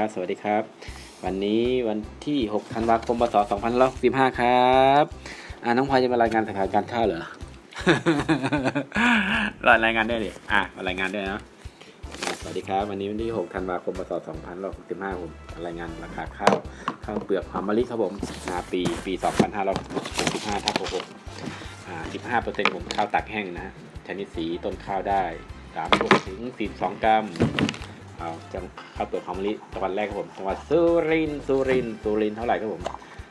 ครับ สวัสดีครับ วันนี้วันที่6ธันวาคมพศ2565ครับอ่าน้องพลอยจะมารายงานสถานการณ์ข้าวเหรอรายงานด้วยดิอะมารายงานได้นะอะสวัสดีครับ วันนี้วันที่6ธันวาคมพศ2565ผมรายงานราคาข้าวข้าวเปลือกหอมมะลิครับผมนาปีปี2565ทับ66อ่า15เปอร์เซ็นต์ผมข้าวตักแห้งนะชนิดสีต้นข้าวได้36ถึง42กรัม เอาจังข้าวเปลือกหอมมะลิจังหวัดแรกครับผมจังหวัดสุรินทร์สุรินทร์สุรินทร์เท่าไหร่ครับผม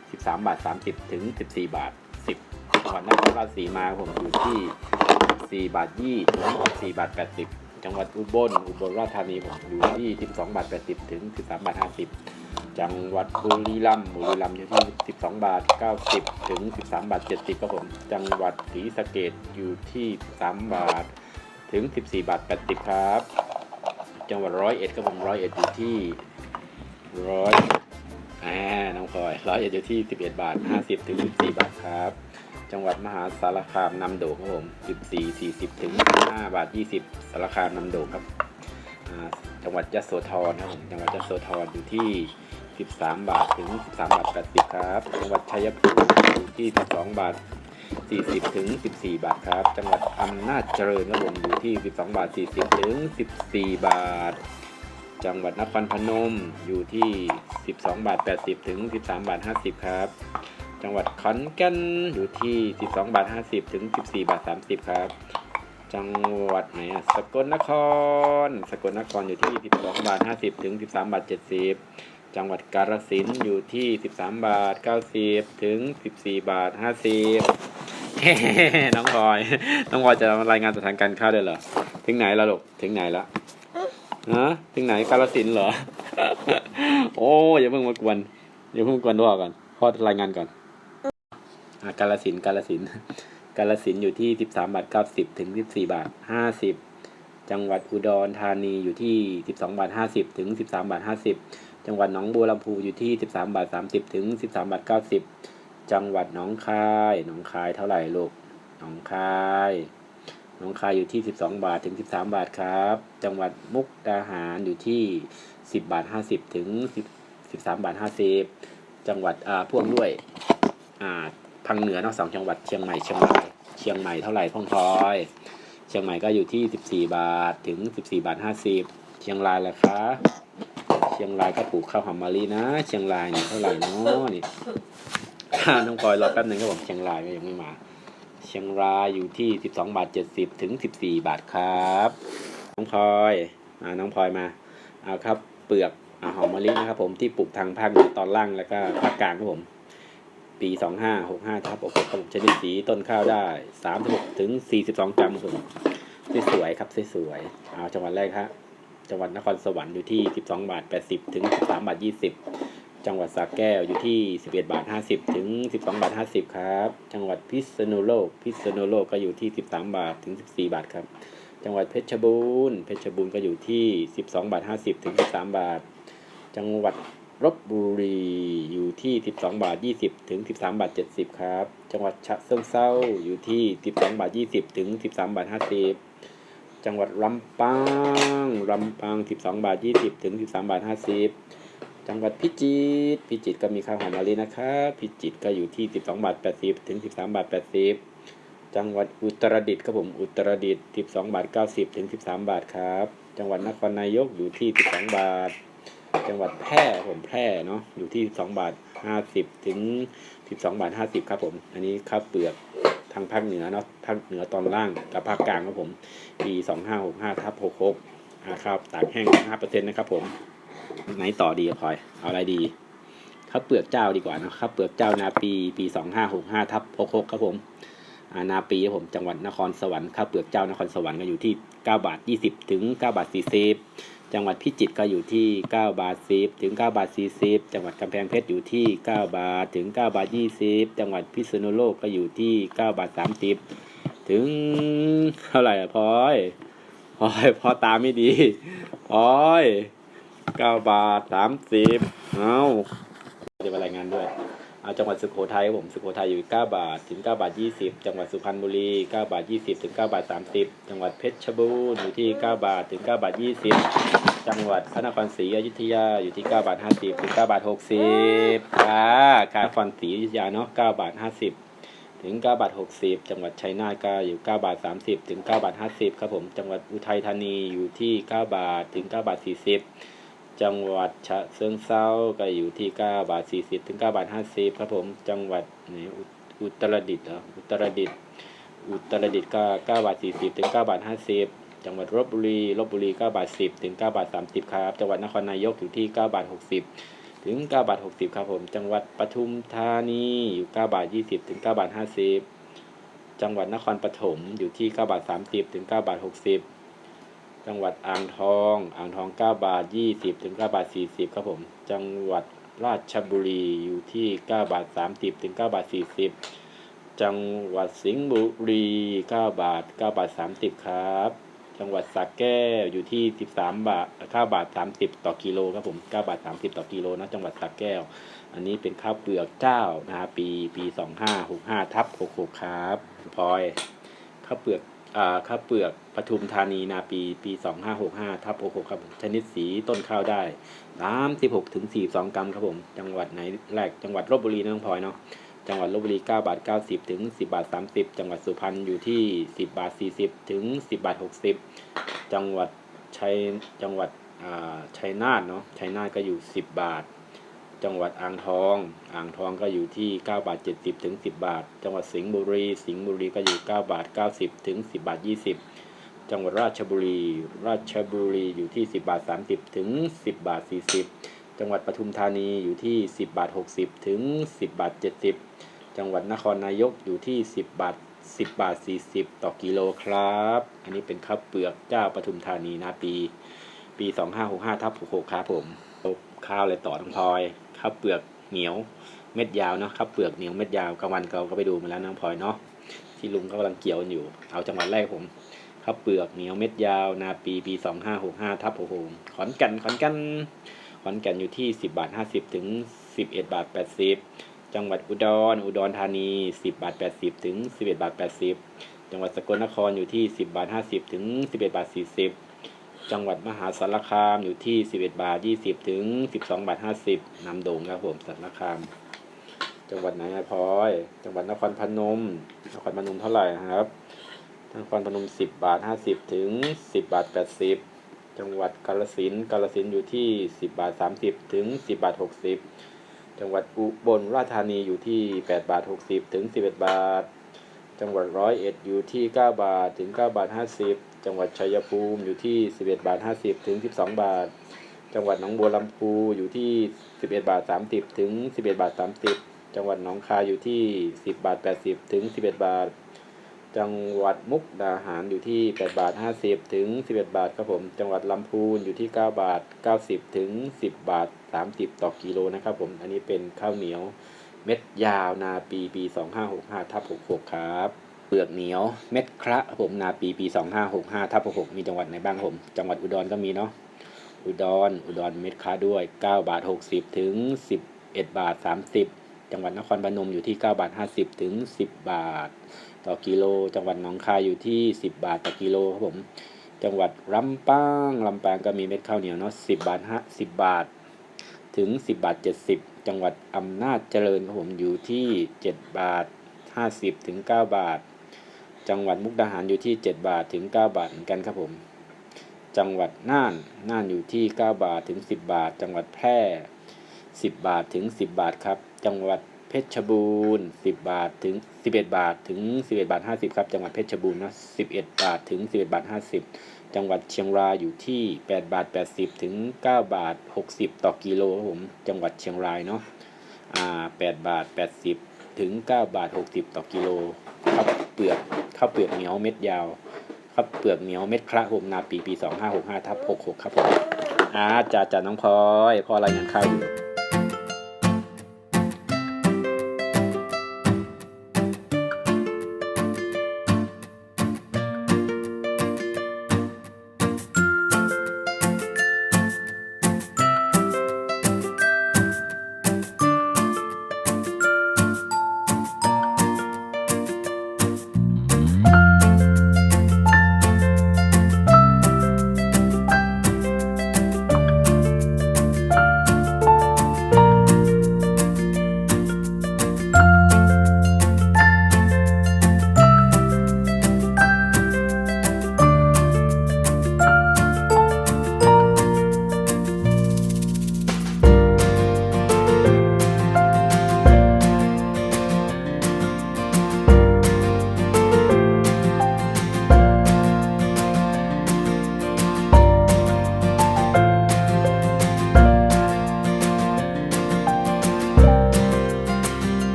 13 บาท 30 ถึง 14 บาท 10จังหวัดนครราชสีมาครับผมอยู่ที่ 4 บาท 20ถึง4บาท 80 จังหวัดอุบลอุบลราชธานีผมอยู่ที่ 12 บาท 80 ถึง 13 บาท 50 จังหวัดบุรีรัมย์บุรีรัมย์อยู่ที่ 12 บาท 90 ถึง 13 บาท 70ครับผมจังหวัดศรีสะเกษอยู่ที่ 3 บาทถึง 14 บาท 80 ครับ จังหวัดร้อยเอ็ดครับผมร้อยเอ็ดอยู่ที่ร้อยอ่าน้องพลอยร้อยเอ็ดอยู่ที่สิบเอ็ดบาทห้าสิบถึงสิบสี่บาทครับ จังหวัดมหาสารคามนำโด่งครับผมสิบสี่สี่สิบถึงห้าบาทยี่สิบสารคามนำโด่งครับจังหวัดยะโสธรครับผมจังหวัดยะโสธรอยู่ที่สิบสามบาทถึงสิบสามบาทแปดสิบครับ จังหวัดชัยภูมิอยู่ที่สิบสองบาท 40 ถึง 14 บาทครับ จังหวัดอำนาจเจริญครับผมอยู่ที่ 12 บาท 40 ถึง 14 บาท จังหวัดนครพนมอยู่ที่ 12 บาท 80 ถึง 13 บาท 50 ครับ จังหวัดขอนแก่นอยู่ที่ 12 บาท 50 ถึง 14 บาท 30 ครับ จังหวัดไหนอะสกลนคร สกลนครอยู่ที่ 12 บาท 50 ถึง 13 บาท 70จังหวัดกาฬสินธุ์อยู่ที่ 13 บาท 90 ถึง 14 บาท 50 น้องพลอย น้องพลอยจะรายงานสถานการณ์ข้าวด้วยเหรอ ถึงไหนแล้วลูก ถึงไหนแล้วฮะถึงไหนกาฬสินเหรอ โอ้อย่าเพิ่งมากวน อย่าเพิ่งมากวนด้วยก่อนพ่อรายงานก่อนอ่ากาฬสินกาฬสินกาฬสินอยู่ที่13บสามบาท90ถึง14บสี่บาท50จังหวัดอุดรธานีอยู่ที่12บสองบาท50ถึง13บสามบาท50จังหวัดหนองบัวลำพูอยู่ที่13บสามบาท30ถึง13บสามบาท90 จังหวัดหนองคาย หนองคายเท่าไหร่ลูก หนองคาย หนองคายอยู่ที่ 12 บาทถึง 13 บาทครับ จังหวัดมุกดาหารอยู่ที่ 10 บาท 50 ถึง 10 13 บาท 50 จังหวัดอ่าพ่วงด้วยอ่าทางเหนือเนอกสองจังหวัดเชียงใหม่เชียงราย เชียงใหม่เท่าไหร่พ่องพลอย เชียงใหม่ก็อยู่ที่ 14 บาทถึง 14 บาท 50 เชียงรายล่ะคะเชียงรายก็ปลูกข้าวหอมมะลินะ เชียงรายนี่เท่าไหร่เนาะนี่ น้องพลอยรอแป๊บหนึ่งครับผมเชียงรายยังไม่มา เชียงรายอยู่ที่12บสองบาท70ถึง14บสี่บาทครับ น้องพลอยอ่าน้องพลอยมาเอาครับเปลือกอาหอมมะลินะครับผมที่ปลูกทางภาคเหนือตอนล่างแล้วก็ภาคกลางครับผม ปี2565ทับ6ครับผมชนิดสีต้นข้าวได้36ถึง42กรัมครับผมสวยๆครับสวยๆเอาจังหวัดแรกครับจังหวัดนครสวรรค์อยู่ที่ 12 บาท 80 ถึง 13 บาท 20 จังหวัดสระแก้วอยู่ที่ 11 บาท 50 ถึง 12 บาท 50 ครับ จังหวัดพิษณุโลก พิษณุโลกก็อยู่ที่ 13 บาท ถึง 14 บาทครับ จังหวัดเพชรบูรณ์ เพชรบูรณ์ก็อยู่ที่ 12 บาท 50 ถึง 13 บาท จังหวัดลบบุรีอยู่ที่ 12 บาท 20 ถึง 13 บาท 70 ครับ จังหวัดฉะเชิงเทราอยู่ที่ 12 บาท 20 ถึง 13 บาท 50 จังหวัดลำปาง ลำปาง 12 บาท 20 ถึง 13 บาท 50 จังหวัดพิจิตรพิจิตรก็มีข้าวหอมมะลินะครับพิจิตรก็อยู่ที่ 12บาท80 ถึง 13บาท80 จังหวัดอุตรดิตถ์ครับผมอุตรดิตถ์12บาท90 ถึง 13 บาทครับ จังหวัดนครนายกอยู่ที่ 12 บาท จังหวัดแพร่ผมแพร่เนาะอยู่ที่ 12 บาท 50 ถึง 12 บาท 50 ครับผม อันนี้ข้าวเปลือกทางภาคเหนือเนาะภาคเหนือตอนล่างกับภาคกลางครับผมปี2565ทับ66อ่าครับตากแห้ง5%นะครับผม ไหนต่อดีพลอย เอาอะไรดีข้าวเปลือกเจ้าดีกว่านะข้าวเปลือกเจ้านาปีปี2565ทับ66ครับผมอานาปีครับผมจังหวัดนครสวรรค์ข้าวเปลือกเจ้านครสวรรค์ก็อยู่ที่9บาท20ถึง9บาท40จังหวัดพิจิตรก็อยู่ที่9บาท10ถึง9บาท40จังหวัดกำแพงเพชรอยู่ที่9บาทถึง9บาท20จังหวัดพิษณุโลกก็อยู่ที่9บาท30ถึงเท่าไหร่อะพลอยพลอยพอตาไม่ดีพลอย 9บาท30เอาจะมารายงานด้วยเอาจังหวัดสุโขทัยครับผมสุโขทัยอยู่9บาทถึง9บาท20จังหวัดสุพรรณบุรี9บาท20ถึง9บาท30จังหวัดเพชรบูรณ์อยู่ที่9บาทถึง9บาท20จังหวัดพระนครศรีอยุธยาอยู่ที่9บาท50ถึง9บาท60ค่ะการนครศรีอยุธยาเนาะ9บาท50ถึง9บาท60 จังหวัดชัยนาทก็อยู่9บาท30 ถึง9บาท50 ครับผม จังหวัดอุทัยธานีอยู่ที่ 9 บาทถึง 9 บาท 40 จังหวัดฉะเชิงเซาก็อยู่ที่9บาท40ถึง9บาท50ครับผม จังหวัดไหนอุตรดิตถ์เหรออุตรดิตถ์อุตรดิตถ์ก็9บาท40ถึง9บาท50จังหวัดลบบุรีลบบุรี9บาท10ถึง9บาท30ครับ จังหวัดนครนายกอยู่ที่9บาท60ถึง9บาท60ครับผม จังหวัดปทุมธานีอยู่9บาท20ถึง9บาท50จังหวัดนครปฐมอยู่ที่9บาท30ถึง9บาท60 จังหวัดอ่างทอง อ่างทอง 9 บาท 20 ถึง 9 บาท 40 ครับผม จังหวัดราชบุรีอยู่ที่ 9 บาท 30 ถึง 9 บาท 40 จังหวัดสิงห์บุรี 9 บาท 9 บาท 30 ครับ จังหวัดสระแก้วอยู่ที่ 13 บาท 9 บาท 30 ต่อกิโลครับผม 9 บาท 30 ต่อกิโลนะจังหวัดสระแก้ว อันนี้เป็นข้าวเปลือกเจ้านะฮะปีปี 2565 ทับ 66 ครับพลอยข้าวเปลือก ข้าวเปลือกปทุมธานีนาปีปี 2565ทับ66ครับชนิดสีต้นข้าวได้ 36ถึง42 กรัมครับผม จังหวัดไหนแรกจังหวัดลบบุรีนะน้องพลอยเนาะจังหวัดลบบุรี 9 บาท 90 ถึง 10 บาท 30 จังหวัดสุพรรณอยู่ที่ 10 บาท 40 ถึง 10 บาท 60 จังหวัดชัยจังหวัดอ่าชัยนาทเนาะชัยนาทก็อยู่ 10 บาท จังหวัดอ่างทอง อ่างทองก็อยู่ที่ 9 บาท 70 ถึง 10 บาท จังหวัดสิงห์บุรี สิงห์บุรีก็อยู่ 9 บาท 90 ถึง 10 บาท 20 จังหวัดราชบุรี ราชบุรีอยู่ที่ 10 บาท 30 ถึง 10 บาท 40 จังหวัดปทุมธานีอยู่ที่ 10 บาท 60 ถึง 10 บาท 70 จังหวัดนครนายกอยู่ที่ 10 บาท 10 บาท 40 ต่อกิโลครับ อันนี้เป็นข้าวเปลือกเจ้าปทุมธานีนะปี ปี 2565ทับ66ครับผมข้าวเลยต่อทั้งพลอย ข้าวเปลือกเหนียวเม็ดยาวเนาะข้าวเปลือกเหนียวเม็ดยาวกลางวันเราก็ไปดูมาแล้วน้องพลอยเนาะที่ลุงก็กำลังเกี่ยวอยู่ เอาจังหวัดแรกผมข้าวเปลือกเหนียวเม็ดยาว นาปีปีสองห้าหกห้าทับหกหกขอนแก่นขอนแก่นขอนแก่นอยู่ที่สิบบาทห้าสิบถึงสิบเอ็ดบาทแปดสิบจังหวัดอุดร อุดรธานีสิบบาทแปดสิบถึงสิบเอ็ดบาทแปดสิบจังหวัดสกลนครอยู่ที่สิบบาทห้าสิบถึงสิบเอ็ดบาทสี่สิบ จังหวัดมหาสารคามอยู่ที่ 11 บาท 20 ถึง 12 บาท 50นำโด่งครับผมสารคาม จังหวัดไหนพลอย จังหวัดนครพนม นครพนมเท่าไหร่ครับ นครพนม 10 บาท 50 ถึง 10 บาท 80 จังหวัดกาฬสินกาฬสินอยู่ที่ 10 บาท 30 ถึง 10 บาท 60 จังหวัดอุบลราชธานีอยู่ที่ 8 บาท 60 ถึง 11 บาทจังหวัดร้อยเอ็ดอยู่ที่ 9 บาทถึง 9 บาท 50 จังหวัดชัยภูมิอยู่ที่ 11 บาท 50 ถึง 12 บาท จังหวัดหนองบัวลำพูอยู่ที่ 11 บาท 30 ถึง 11 บาท 30 จังหวัดหนองคายอยู่ที่ 10 บาท 80 ถึง 11 บาท จังหวัดมุกดาหารอยู่ที่ 8 บาท 50 ถึง 11 บาทครับผม จังหวัดลำพูนอยู่ที่ 9 บาท 90 ถึง 10 บาท 30 ต่อกิโลนะครับผม อันนี้เป็นข้าวเหนียวเม็ดยาวนาปีปี 2565ทับ66 ครับ ลือกเหนียว เม็ดคระผมนาปีปี2565ทับ66มีจังหวัดไหนบ้างผม จังหวัดอุดรก็มีเนาะอุดรอุดรเม็ดคระด้วย9บาท60ถึง11บาท30จังหวัดนครพนมอยู่ที่9บาท50ถึง10บาท ต่อกิโล จังหวัดหนองคายอยู่ที่10บาทต่อกิโลครับผม จังหวัดลำปางลำปางก็มีเม็ดข้าวเหนียวเนาะ10บาทฮะ10บาทถึง 10 บาท 70 จังหวัดอำนาจเจริญครับผมอยู่ที่ 7 บาท 50 ถึง 9 บาท จังหวัดมุกดาหารอยู่ที่ 7 บาทถึง 9 บาทเหมือนกันครับผม จังหวัดน่านน่านอยู่ที่ 9 บาทถึง 10 บาท จังหวัดแพร่ 10 บาทถึง 10 บาทครับ จังหวัดเพชรบูรณ์10 บาทถึง 11 บาทถึง 11 บาท 50 ครับ จังหวัดเพชรบูรณ์นะ11 บาทถึง 11 บาท 50 จังหวัดเชียงรายอยู่ที่ 8 บาท 80 ถึง 9 บาท 60 ต่อกิโลครับผม จังหวัดเชียงรายเนาะอ่า8บาท 80 ถึง 9 บาท 60 ต่อกิโลข้าว เปลือกข้าวเปลือกเหนียวเม็ดยาวข้าวเปลือกเหนียวเม็ดคระหมนาปีปีสองห้าหกห้าทับหกหกครับผมอาจ่าจ่าน้องพลอยพ่อรายงานข้าวอยู่